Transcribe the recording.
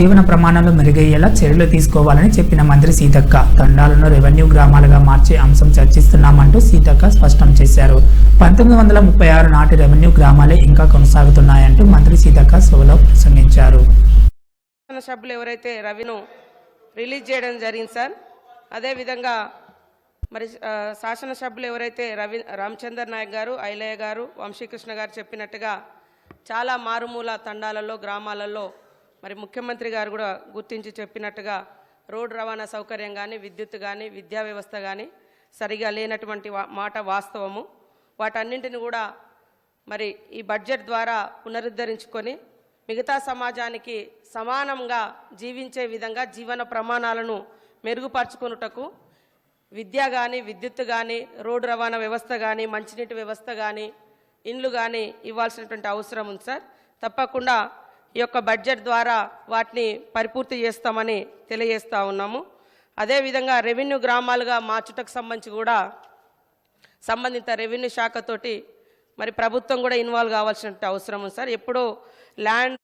జీవన ప్రమాణాలు మెరుగయ్యేలా చర్యలు తీసుకోవాలని చెప్పిన మంత్రి సీతక్క. తండాలను రెవెన్యూ గ్రామాలుగా మార్చే అంశం చర్చిస్తున్నామంటూ సీతక్క స్పష్టం చేశారు. పంతొమ్మిది వందల ముప్పై ఆరు నాటి రెవెన్యూ గ్రామాలే ఇంకా కొనసాగుతున్నాయంటూ మంత్రి సీతక్క సభలో ప్రసంగించారు. సభ్యులు ఎవరైతే రవిను రిలీజ్ చేయడం జరిగింది సార్ అదేవిధంగా మరి శాసనసభ్యులు ఎవరైతే రవి రామచందర్ నాయక్ గారు ఐలయ్య గారు వంశీకృష్ణ గారు చెప్పినట్టుగా చాలా మారుమూల తండాలలో గ్రామాలలో మరి ముఖ్యమంత్రి గారు కూడా గుర్తించి చెప్పినట్టుగా రోడ్డు రవాణా సౌకర్యం కానీ విద్యుత్ కానీ విద్యా వ్యవస్థ కానీ సరిగా లేనటువంటి మాట వాస్తవము. వాటన్నింటిని కూడా మరి ఈ బడ్జెట్ ద్వారా పునరుద్ధరించుకొని మిగతా సమాజానికి సమానంగా జీవించే విధంగా జీవన ప్రమాణాలను మెరుగుపరుచుకొనుటకు విద్య కానీ విద్యుత్ కానీ రోడ్డు రవాణా వ్యవస్థ కానీ మంచినీటి వ్యవస్థ కానీ ఇండ్లు కానీ ఇవ్వాల్సినటువంటి అవసరం ఉంది సార్. తప్పకుండా ఈ యొక్క బడ్జెట్ ద్వారా వాటిని పరిపూర్తి చేస్తామని తెలియజేస్తూ ఉన్నాము. అదేవిధంగా రెవెన్యూ గ్రామాలుగా మార్చుటకు సంబంధించి కూడా సంబంధిత రెవెన్యూ శాఖతోటి మరి ప్రభుత్వం కూడా ఇన్వాల్వ్ కావాల్సిన అవసరం ఉంది సార్. ఎప్పుడూ ల్యాండ్